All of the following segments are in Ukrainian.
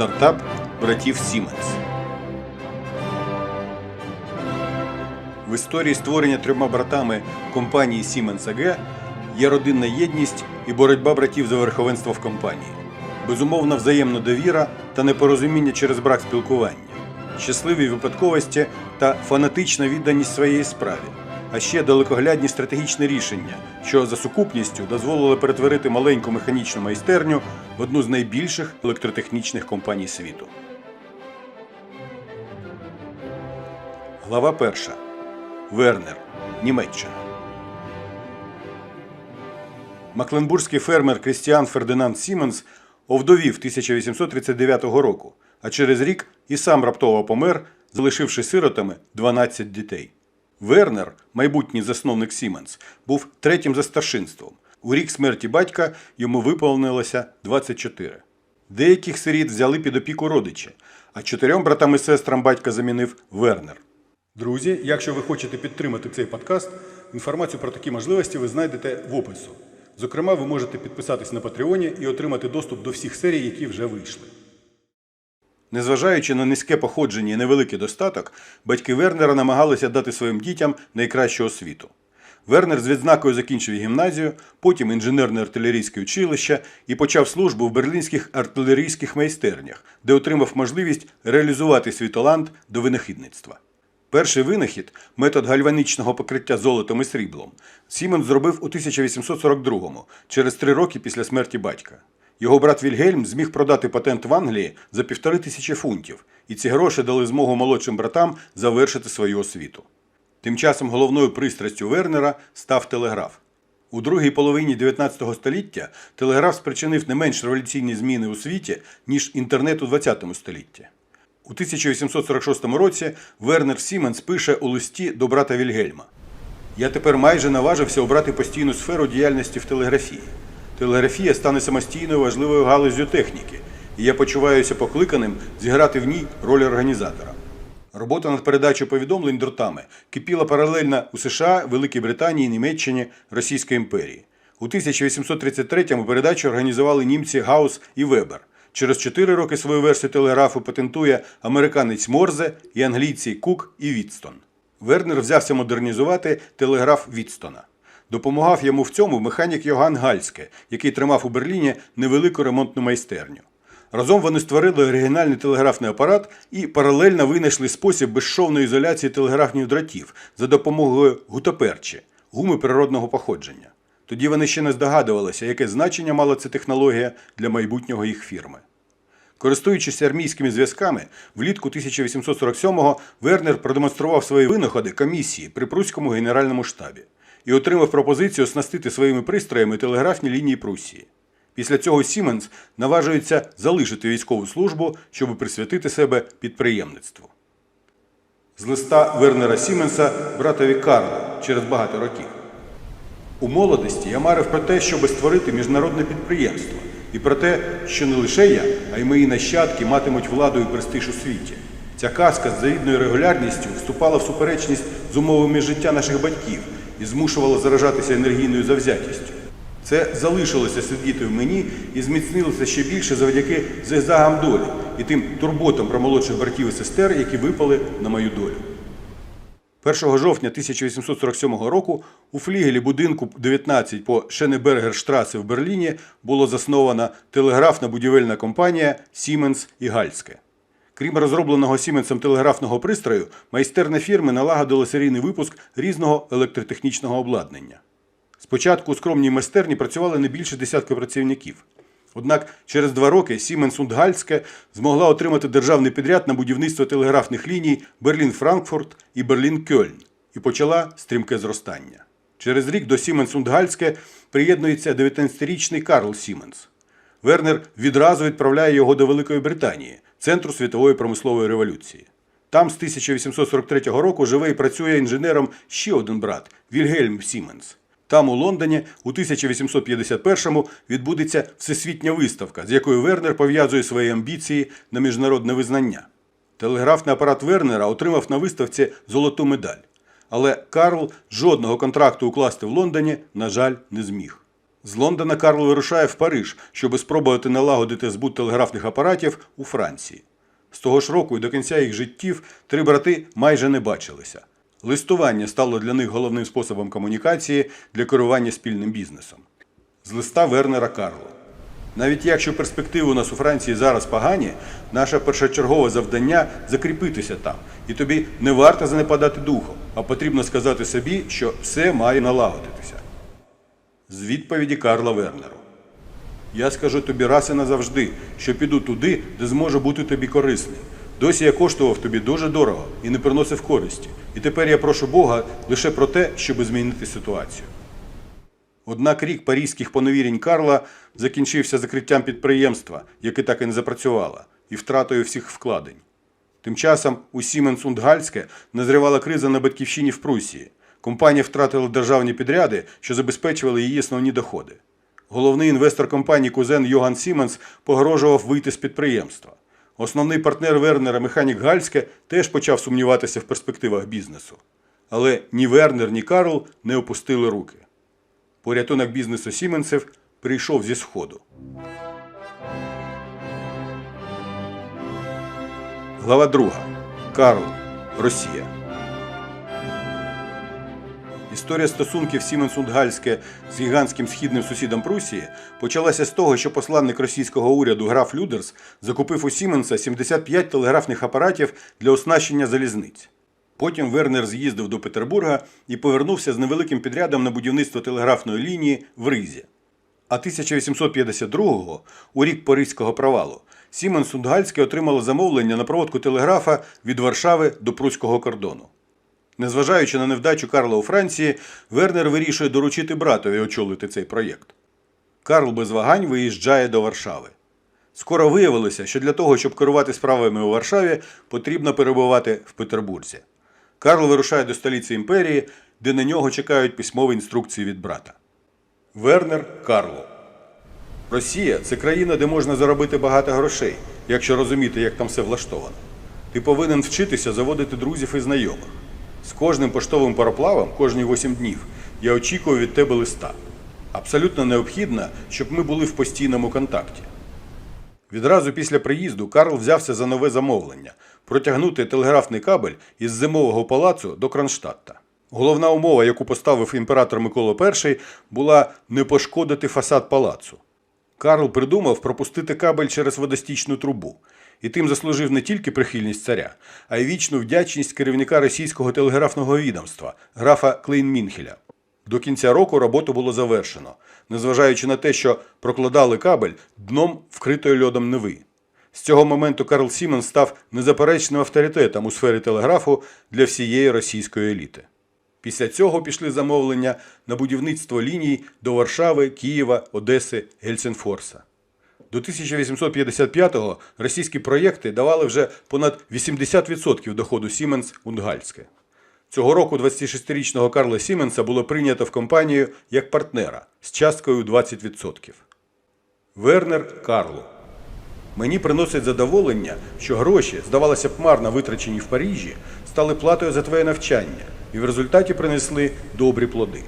Стартап братів Сіменс. В історії створення трьома братами компанії Siemens AG є родинна єдність і боротьба братів за верховенство в компанії, безумовна взаємна довіра та непорозуміння через брак спілкування, щасливі випадковості та фанатична відданість своєї справі, а ще далекоглядні стратегічні рішення, що за сукупністю дозволили перетворити маленьку механічну майстерню в одну з найбільших електротехнічних компаній світу. Глава перша. Вернер, Німеччина. Макленбурзький фермер Крістіан Фердинанд Сіменс овдовів 1839 року, а через рік і сам раптово помер, залишивши сиротами 12 дітей. Вернер, майбутній засновник Сіменс, був третім за старшинством. У рік смерті батька йому виповнилося 24. Деяких сиріт взяли під опіку родичі, а чотирьом братам і сестрам батька замінив Вернер. Друзі, якщо ви хочете підтримати цей подкаст, інформацію про такі можливості ви знайдете в опису. Зокрема, ви можете підписатись на Патреоні і отримати доступ до всіх серій, які вже вийшли. Незважаючи на низьке походження і невеликий достаток, батьки Вернера намагалися дати своїм дітям найкращу освіту. Вернер з відзнакою закінчив гімназію, потім інженерне артилерійське училище і почав службу в берлінських артилерійських майстернях, де отримав можливість реалізувати свій талант до винахідництва. Перший винахід, метод гальванічного покриття золотом і сріблом, Сімен зробив у 1842-му, через три роки після смерті батька. Його брат Вільгельм зміг продати патент в Англії за півтори тисячі фунтів, і ці гроші дали змогу молодшим братам завершити свою освіту. Тим часом головною пристрастю Вернера став телеграф. У другій половині 19 століття телеграф спричинив не менш революційні зміни у світі, ніж інтернет у 20 столітті. У 1846 році Вернер Сіменс пише у листі до брата Вільгельма. Я тепер майже наважився обрати постійну сферу діяльності в телеграфії. Телеграфія стане самостійною важливою галуззю техніки, і я почуваюся покликаним зіграти в ній роль організатора. Робота над передачею повідомлень дротами кипіла паралельно у США, Великій Британії, Німеччині, Російській імперії. У 1833-му передачу організували німці Гаус і Вебер. Через 4 роки свою версію телеграфу патентує американець Морзе і англійці Кук і Вітстон. Вернер взявся модернізувати телеграф Вітстона. Допомагав йому в цьому механік Йоган Гальське, який тримав у Берліні невелику ремонтну майстерню. Разом вони створили оригінальний телеграфний апарат і паралельно винайшли спосіб безшовної ізоляції телеграфних дротів за допомогою гутоперчі гуми природного походження. Тоді вони ще не здогадувалися, яке значення мала ця технологія для майбутнього їх фірми. Користуючись армійськими зв'язками, влітку 1847-го Вернер продемонстрував свої винаходи комісії при Пруському генеральному штабі і отримав пропозицію оснастити своїми пристроями телеграфні лінії Прусії. Після цього Сіменс наважується залишити військову службу, щоб присвятити себе підприємництву. З листа Вернера Сіменса братові Карлу через багато років. У молодості я марив про те, щоб створити міжнародне підприємство, і про те, що не лише я, а й мої нащадки матимуть владу і престиж у світі. Ця казка з завідною регулярністю вступала в суперечність з умовами життя наших батьків і змушувала заражатися енергійною завзятістю. Це залишилося сидіти в мені і зміцнилося ще більше завдяки зигзагам долі і тим турботам про молодших братів і сестер, які випали на мою долю. 1 жовтня 1847 року у флігелі будинку 19 по Шенебергерштрасе в Берліні було заснована телеграфна будівельна компанія Сіменс і Гальське. Крім розробленого Сіменсом телеграфного пристрою, майстерня фірми налагодила серійний випуск різного електротехнічного обладнання. Спочатку у скромній майстерні працювали не більше десятка працівників. Однак через два роки Сіменс und Гальське змогла отримати державний підряд на будівництво телеграфних ліній Берлін-Франкфурт і Берлін-Кьольн і почала стрімке зростання. Через рік до Сіменс und Гальське приєднується 19-річний Карл Сіменс. Вернер відразу відправляє його до Великої Британії, центру світової промислової революції. Там з 1843 року живе і працює інженером ще один брат Вільгельм Сіменс. Там, у Лондоні, у 1851-му відбудеться всесвітня виставка, з якою Вернер пов'язує свої амбіції на міжнародне визнання. Телеграфний апарат Вернера отримав на виставці золоту медаль. Але Карл жодного контракту укласти в Лондоні, на жаль, не зміг. З Лондона Карл вирушає в Париж, щоб спробувати налагодити збут телеграфних апаратів у Франції. З того ж року і до кінця їх життів три брати майже не бачилися. Листування стало для них головним способом комунікації для керування спільним бізнесом. З листа Вернера Карло. Навіть якщо перспективи у нас у Франції зараз погані, наше першочергове завдання закріпитися там. І тобі не варто занепадати духом, а потрібно сказати собі, що все має налагодитися. З відповіді Карла Вернеру. Я скажу тобі раз і назавжди, що піду туди, де зможу бути тобі корисний. Досі я коштував тобі дуже дорого і не приносив користі. І тепер я прошу Бога лише про те, щоб змінити ситуацію. Однак рік паризьких поновірень Карла закінчився закриттям підприємства, яке так і не запрацювало, і втратою всіх вкладень. Тим часом у Сіменс und Гальське назрівала криза на батьківщині в Прусії. Компанія втратила державні підряди, що забезпечували її основні доходи. Головний інвестор компанії кузен Йоган Сіменс погрожував вийти з підприємства. Основний партнер Вернера, механік Гальське, теж почав сумніватися в перспективах бізнесу. Але ні Вернер, ні Карл не опустили руки. Порятунок бізнесу Сіменсів прийшов зі сходу. Глава 2. Карл. Росія. Історія стосунків Сіменсунд-Гальське з гігантським східним сусідом Прусії почалася з того, що посланник російського уряду граф Людерс закупив у Сіменса 75 телеграфних апаратів для оснащення залізниць. Потім Вернер з'їздив до Петербурга і повернувся з невеликим підрядом на будівництво телеграфної лінії в Ризі. А 1852-го, у рік Паризького провалу, Сіменс Сундгальське отримало замовлення на проводку телеграфа від Варшави до Пруського кордону. Незважаючи на невдачу Карла у Франції, Вернер вирішує доручити братові очолити цей проєкт. Карл без вагань виїжджає до Варшави. Скоро виявилося, що для того, щоб керувати справами у Варшаві, потрібно перебувати в Петербурзі. Карл вирушає до столиці імперії, де на нього чекають письмові інструкції від брата. Вернер Карло. Росія це країна, де можна заробити багато грошей, якщо розуміти, як там все влаштовано. Ти повинен вчитися заводити друзів і знайомих. З кожним поштовим пароплавом, кожні 8 днів, я очікую від тебе листа. Абсолютно необхідно, щоб ми були в постійному контакті. Відразу після приїзду Карл взявся за нове замовлення протягнути телеграфний кабель із зимового палацу до Кронштадта. Головна умова, яку поставив імператор Микола І, була не пошкодити фасад палацу. Карл придумав пропустити кабель через водостічну трубу, і тим заслужив не тільки прихильність царя, а й вічну вдячність керівника російського телеграфного відомства графа Клейн-Мінхеля. До кінця року роботу було завершено, незважаючи на те, що прокладали кабель дном вкритої льодом Неви. З цього моменту Карл Сімен став незаперечним авторитетом у сфері телеграфу для всієї російської еліти. Після цього пішли замовлення на будівництво ліній до Варшави, Києва, Одеси, Гельсінфорса. До 1855-го російські проєкти давали вже понад 80% доходу Сіменс Ундгальське. Цього року 26-річного Карла Сіменса було прийнято в компанію як партнера з часткою 20%. Вернер Карло. Мені приносить задоволення, що гроші, здавалося б, марно витрачені в Парижі, стали платою за твоє навчання і в результаті принесли добрі плоди.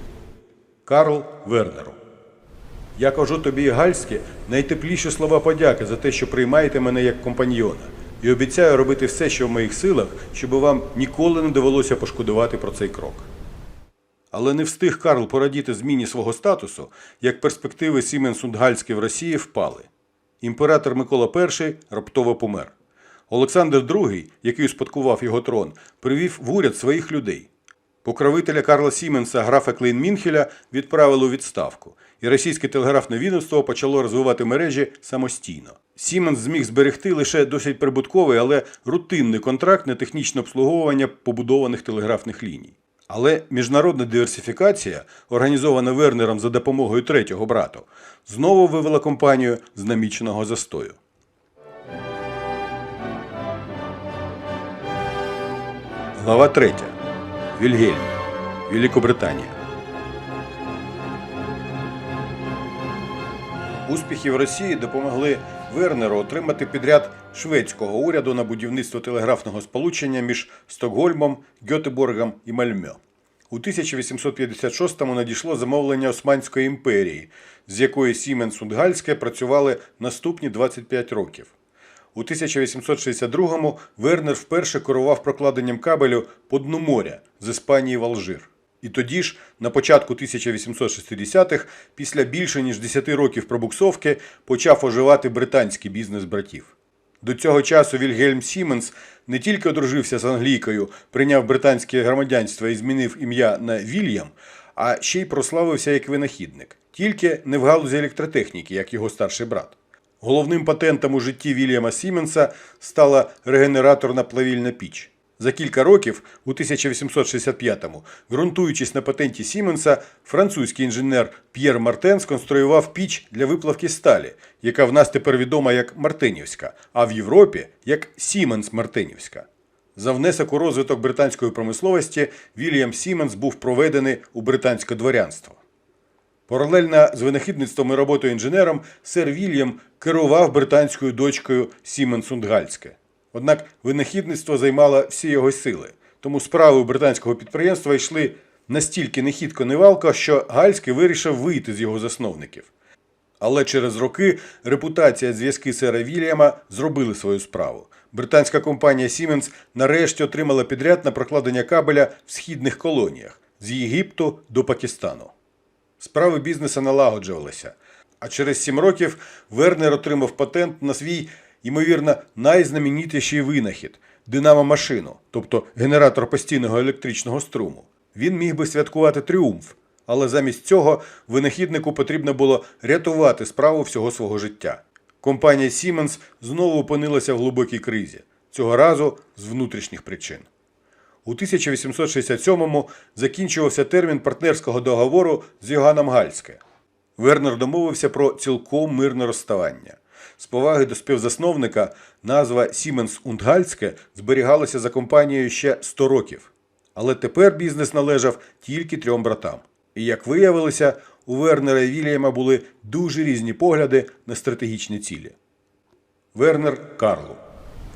Карл Вернеру. Я кажу тобі, Гальське, найтепліші слова подяки за те, що приймаєте мене як компаньйона, і обіцяю робити все, що в моїх силах, щоб вам ніколи не довелося пошкодувати про цей крок. Але не встиг Карл порадіти зміні свого статусу, як перспективи Сіменсундгальське в Росії впали. Імператор Микола І раптово помер. Олександр II, який успадкував його трон, привів в уряд своїх людей. Покровителя Карла Сіменса графа Клейн-Мінхеля відправили у відставку, і російське телеграфне відомство почало розвивати мережі самостійно. Сіменс зміг зберегти лише досить прибутковий, але рутинний контракт на технічне обслуговування побудованих телеграфних ліній. Але міжнародна диверсифікація, організована Вернером за допомогою третього брату, знову вивела компанію з наміченого застою. Глава 3. Вільгельм. Великобританія. Успіхи в Росії допомогли Вернеру отримати підряд шведського уряду на будівництво телеграфного сполучення між Стокгольмом, Гьотеборгом і Мальмьо. У 1856-му надійшло замовлення Османської імперії, з якої Сіменс Ундгальське працювали наступні 25 років. У 1862-му Вернер вперше керував прокладенням кабелю по дну моря з Іспанії в Алжир. І тоді ж, на початку 1860-х, після більше ніж 10 років пробуксовки, почав оживати британський бізнес братів. До цього часу Вільгельм Сіменс не тільки одружився з англійкою, прийняв британське громадянство і змінив ім'я на Вільям, а ще й прославився як винахідник, тільки не в галузі електротехніки, як його старший брат. Головним патентом у житті Вільяма Сіменса стала регенераторна плавільна піч. За кілька років, у 1865-му, ґрунтуючись на патенті Сіменса, французький інженер П'єр Мартен сконструював піч для виплавки сталі, яка в нас тепер відома як Мартинівська, а в Європі як Сіменс Мартинівська. За внесок у розвиток британської промисловості Вільям Сіменс був проведений у британське дворянство. Паралельно з винахідництвом і роботою інженером, сер Вільям керував британською дочкою Сіменс Ундгальське. Однак винахідництво займало всі його сили, тому справи у британського підприємства йшли настільки нехідко невалко, що Гальський вирішив вийти з його засновників. Але через роки репутація зв'язки сера Вільяма зробили свою справу. Британська компанія Siemens нарешті отримала підряд на прокладення кабеля в східних колоніях з Єгипту до Пакистану. Справи бізнесу налагоджувалися. А через сім років Вернер отримав патент на свій, ймовірно, найзнаменітіший винахід динамо-машину, тобто генератор постійного електричного струму. Він міг би святкувати тріумф, але замість цього винахіднику потрібно було рятувати справу всього свого життя. Компанія Siemens знову опинилася в глибокій кризі, цього разу з внутрішніх причин. У 1867-му закінчувався термін партнерського договору з Йоганом Гальське. Вернер домовився про цілком мирне розставання. З поваги до співзасновника назва Siemens und Гальське зберігалася за компанією ще 100 років. Але тепер бізнес належав тільки трьом братам. І як виявилося, у Вернера і Вільяма були дуже різні погляди на стратегічні цілі. Вернер Карлу.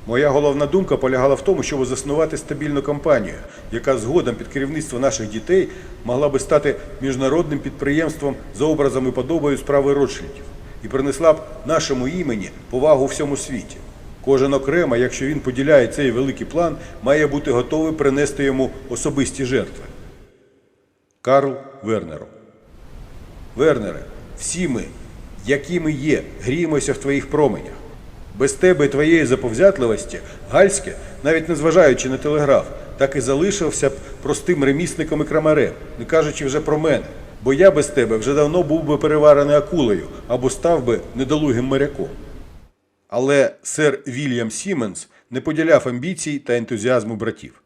Моя головна думка полягала в тому, щоб заснувати стабільну компанію, яка згодом під керівництво наших дітей могла би стати міжнародним підприємством за образом і подобою справи Ротшильдів і принесла б нашому імені повагу у всьому світі. Кожен окремо, якщо він поділяє цей великий план, має бути готовий принести йому особисті жертви. Карл Вернеру. Вернере, всі ми, які ми є, гріємося в твоїх променях. Без тебе і твоєї заповзятливості Гальське, навіть незважаючи на телеграф, так і залишився б простим ремісником і крамарем, не кажучи вже про мене. Бо я без тебе вже давно був би переварений акулею або став би недолугим моряком. Але сер Вільям Сіменс не поділяв амбіцій та ентузіазму братів.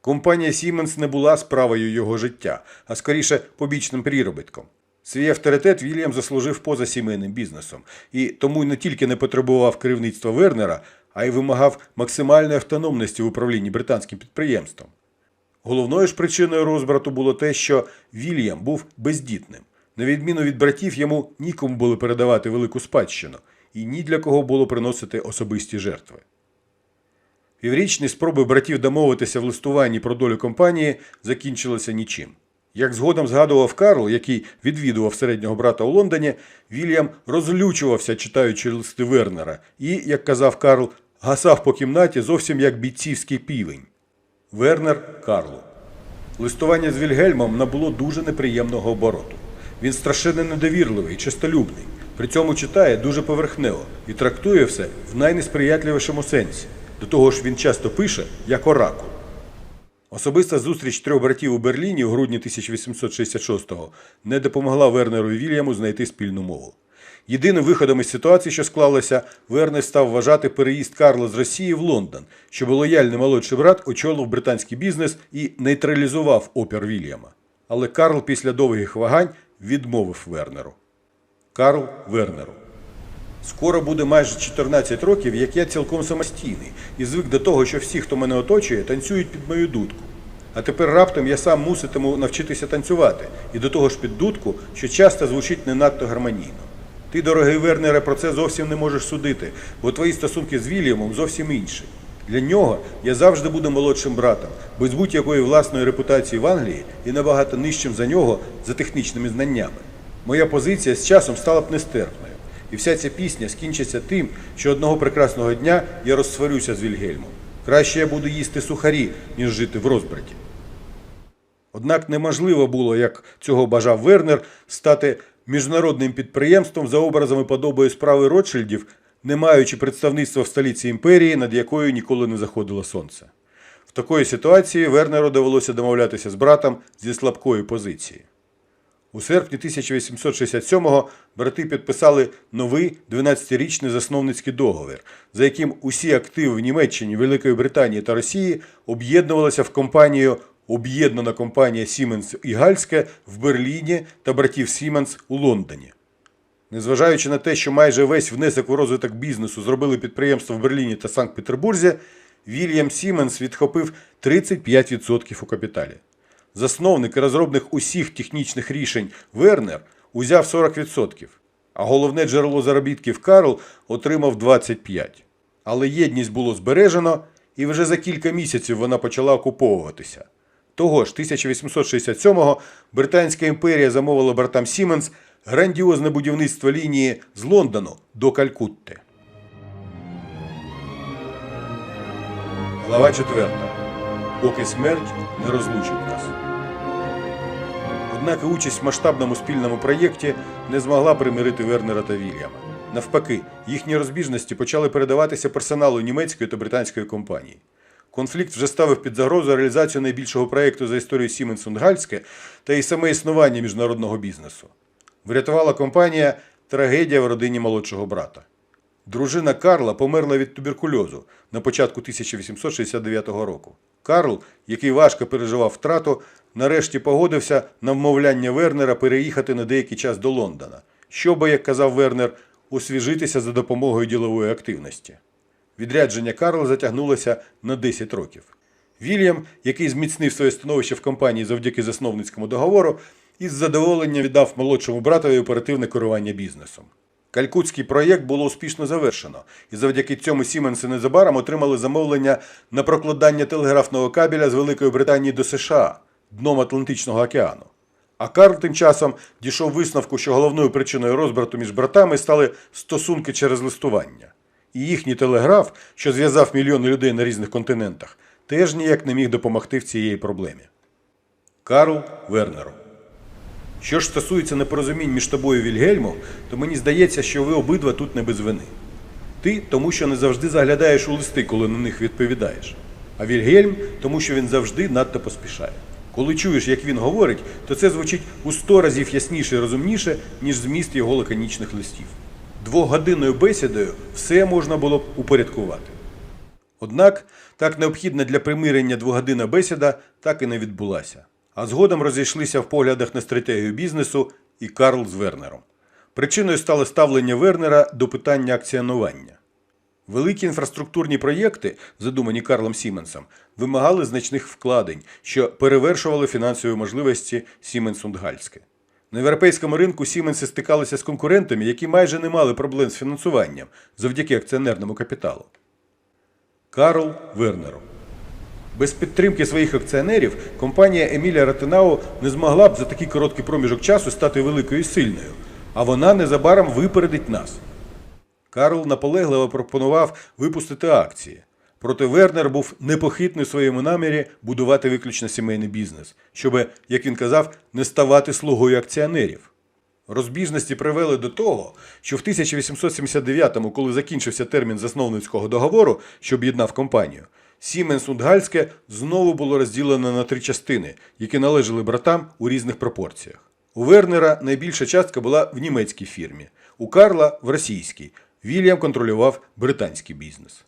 Компанія Siemens не була справою його життя, а скоріше побічним пріробитком. Свій авторитет Вільям заслужив поза сімейним бізнесом і тому не тільки не потребував керівництва Вернера, а й вимагав максимальної автономності в управлінні британським підприємством. Головною ж причиною розбрату було те, що Вільям був бездітним. На відміну від братів, йому нікому було передавати велику спадщину, і ні для кого було приносити особисті жертви. Піврічні спроби братів домовитися в листуванні про долю компанії закінчилися нічим. Як згодом згадував Карл, який відвідував середнього брата у Лондоні, Вільям розлючувався, читаючи листи Вернера, і, як казав Карл, гасав по кімнаті зовсім як бійцівський півень. Вернер Карлу. Листування з Вільгельмом набуло дуже неприємного обороту. Він страшенно недовірливий і честолюбний. При цьому читає дуже поверхнево і трактує все в найнесприятливішому сенсі. До того ж, він часто пише як оракул. Особиста зустріч трьох братів у Берліні у грудні 1866-го не допомогла Вернеру і Вільяму знайти спільну мову. Єдиним виходом із ситуації, що склалася, Вернер став вважати переїзд Карла з Росії в Лондон, щоб лояльний молодший брат очолив британський бізнес і нейтралізував опір Вільяма. Але Карл після довгих вагань відмовив Вернеру. Карл Вернеру. Скоро буде майже 14 років, як я цілком самостійний і звик до того, що всі, хто мене оточує, танцюють під мою дудку. А тепер раптом я сам муситиму навчитися танцювати, і до того ж під дудку, що часто звучить не надто гармонійно. Ти, дорогий Вернере, про це зовсім не можеш судити, бо твої стосунки з Вільямом зовсім інші. Для нього я завжди буду молодшим братом, без будь-якої власної репутації в Англії і набагато нижчим за нього за технічними знаннями. Моя позиція з часом стала б нестерпною. І вся ця пісня скінчиться тим, що одного прекрасного дня я розсварюся з Вільгельмом. Краще я буду їсти сухарі, ніж жити в розбраті. Однак неможливо було, як цього бажав Вернер, стати міжнародним підприємством за образами подобої справи Ротшильдів, не маючи представництва в столиці імперії, над якою ніколи не заходило сонце. В такої ситуації Вернеру довелося домовлятися з братом зі слабкої позиції. У серпні 1867-го брати підписали новий 12-річний засновницький договір, за яким усі активи в Німеччині, Великої Британії та Росії об'єднувалися в компанію Об'єднана компанія Сіменс і Гальське в Берліні та братів Сіменс у Лондоні. Незважаючи на те, що майже весь внесок у розвиток бізнесу зробили підприємства в Берліні та Санкт-Петербурзі, Вільям Сіменс відхопив 35% у капіталі. Засновник і розробник усіх технічних рішень Вернер узяв 40%, а головне джерело заробітків Карл отримав 25%. Але єдність було збережено, і вже за кілька місяців вона почала окуповуватися. Того ж 1867-го Британська імперія замовила братам Сіменс грандіозне будівництво лінії з Лондону до Калькутти. Глава 4. Поки смерть не розлучить. Однак участь в масштабному спільному проєкті не змогла примирити Вернера та Вільяма. Навпаки, їхні розбіжності почали передаватися персоналу німецької та британської компанії. Конфлікт вже ставив під загрозу реалізацію найбільшого проєкту за історію Сіменс Гальське та і саме існування міжнародного бізнесу. Врятувала компанія трагедія в родині молодшого брата. Дружина Карла померла від туберкульозу на початку 1869 року. Карл, який важко переживав втрату, нарешті погодився на вмовляння Вернера переїхати на деякий час до Лондона, щоб, як казав Вернер, освіжитися за допомогою ділової активності. Відрядження Карла затягнулося на 10 років. Вільям, який зміцнив своє становище в компанії завдяки засновницькому договору, із задоволенням віддав молодшому братові оперативне керування бізнесом. Калькутський проєкт було успішно завершено, і завдяки цьому Сіменси незабаром отримали замовлення на прокладання телеграфного кабеля з Великої Британії до США дном Атлантичного океану. А Карл тим часом дійшов висновку, що головною причиною розбрату між братами стали стосунки через листування. І їхній телеграф, що зв'язав мільйони людей на різних континентах, теж ніяк не міг допомогти в цієї проблемі. Карл Вернеру. Що ж стосується непорозумінь між тобою і Вільгельмом, то мені здається, що ви обидва тут не без вини. Ти тому, що не завжди заглядаєш у листи, коли на них відповідаєш. А Вільгельм тому, що він завжди надто поспішає. Коли чуєш, як він говорить, то це звучить у сто разів ясніше і розумніше, ніж зміст його лаконічних листів. Двохгодинною бесідою все можна було б упорядкувати. Однак так необхідна для примирення двогодинна бесіда так і не відбулася. А згодом розійшлися в поглядах на стратегію бізнесу і Карл з Вернером. Причиною стало ставлення Вернера до питання акціонування. Великі інфраструктурні проєкти, задумані Карлом Сіменсом, вимагали значних вкладень, що перевершували фінансові можливості Сіменс Гальське. На європейському ринку Сіменси стикалися з конкурентами, які майже не мали проблем з фінансуванням завдяки акціонерному капіталу. Карл Вернеру. Без підтримки своїх акціонерів компанія Емілія Ратенау не змогла б за такий короткий проміжок часу стати великою і сильною, а вона незабаром випередить нас. Карл наполегливо пропонував випустити акції. Проте Вернер був непохитний у своєму намірі будувати виключно сімейний бізнес, щоб, як він казав, не ставати слугою акціонерів. Розбіжності привели до того, що в 1879-му, коли закінчився термін засновницького договору, що об'єднав компанію, Сіменс Гальське знову було розділено на три частини, які належали братам у різних пропорціях. У Вернера найбільша частка була в німецькій фірмі, у Карла в російській. Вільям контролював британський бізнес.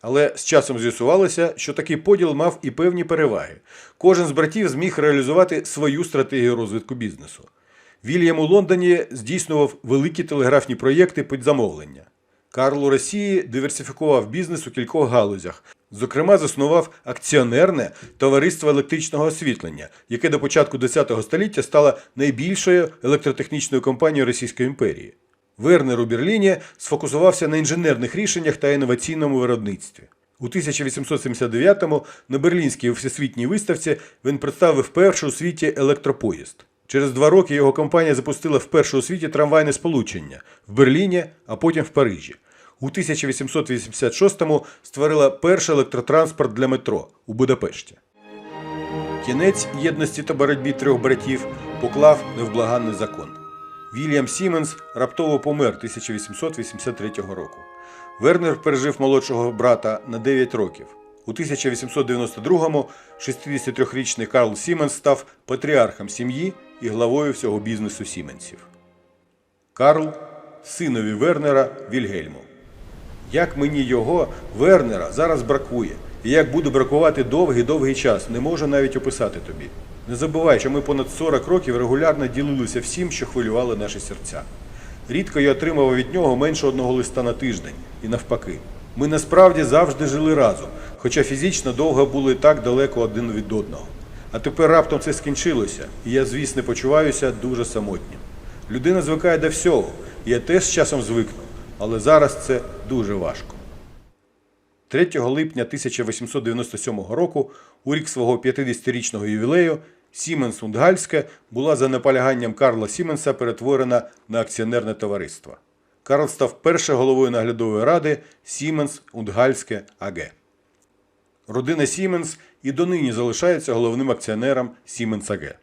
Але з часом з'ясувалося, що такий поділ мав і певні переваги. Кожен з братів зміг реалізувати свою стратегію розвитку бізнесу. Вільям у Лондоні здійснював великі телеграфні проєкти під замовлення. Карл у Росії диверсифікував бізнес у кількох галузях. Зокрема, заснував акціонерне товариство електричного освітлення, яке до початку ХХ століття стало найбільшою електротехнічною компанією Російської імперії. Вернер у Берліні сфокусувався на інженерних рішеннях та інноваційному виробництві. У 1879-му на Берлінській всесвітній виставці він представив перший у світі електропоїзд. Через два роки його компанія запустила вперше у світі трамвайне сполучення в Берліні, а потім в Парижі. У 1886-му створила перший електротранспорт для метро у Будапешті. Кінець єдності та боротьбі трьох братів поклав невблаганний закон. Вільям Сіменс раптово помер 1883 року. Вернер пережив молодшого брата на 9 років. У 1892-му 63-річний Карл Сіменс став патріархом сім'ї і главою всього бізнесу Сіменсів. Карл синові Вернера Вільгельму. Як мені його, Вернера, зараз бракує, і як буде бракувати довгий-довгий час, не можу навіть описати тобі. Не забувай, що ми понад 40 років регулярно ділилися всім, що хвилювало наші серця. Рідко я отримував від нього менше одного листа на тиждень, і навпаки. Ми насправді завжди жили разом, хоча фізично довго були так далеко один від одного. А тепер раптом це скінчилося, і я, звісно, почуваюся дуже самотнім. Людина звикає до всього, я теж з часом звикну, але зараз це дуже важко. 3 липня 1897 року, у рік свого 50-річного ювілею, Сіменс Ундгальське була за наполяганням Карла Сіменса перетворена на акціонерне товариство. Карл став першою головою наглядової ради Сіменс Ундгальське АГ. Родина Сіменс і донині залишається головним акціонером Siemens AG.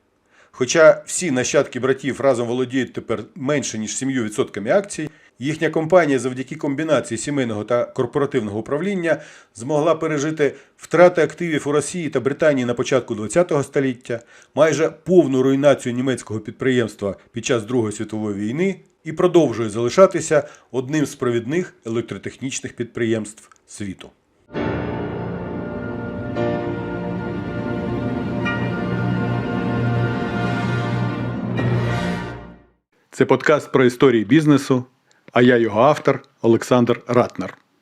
Хоча всі нащадки братів разом володіють тепер менше ніж 7% акцій, їхня компанія завдяки комбінації сімейного та корпоративного управління змогла пережити втрати активів у Росії та Британії на початку ХХ століття, майже повну руйнацію німецького підприємства під час Другої світової війни і продовжує залишатися одним з провідних електротехнічних підприємств світу. Це подкаст про історії бізнесу, а я його автор Олександр Ратнер.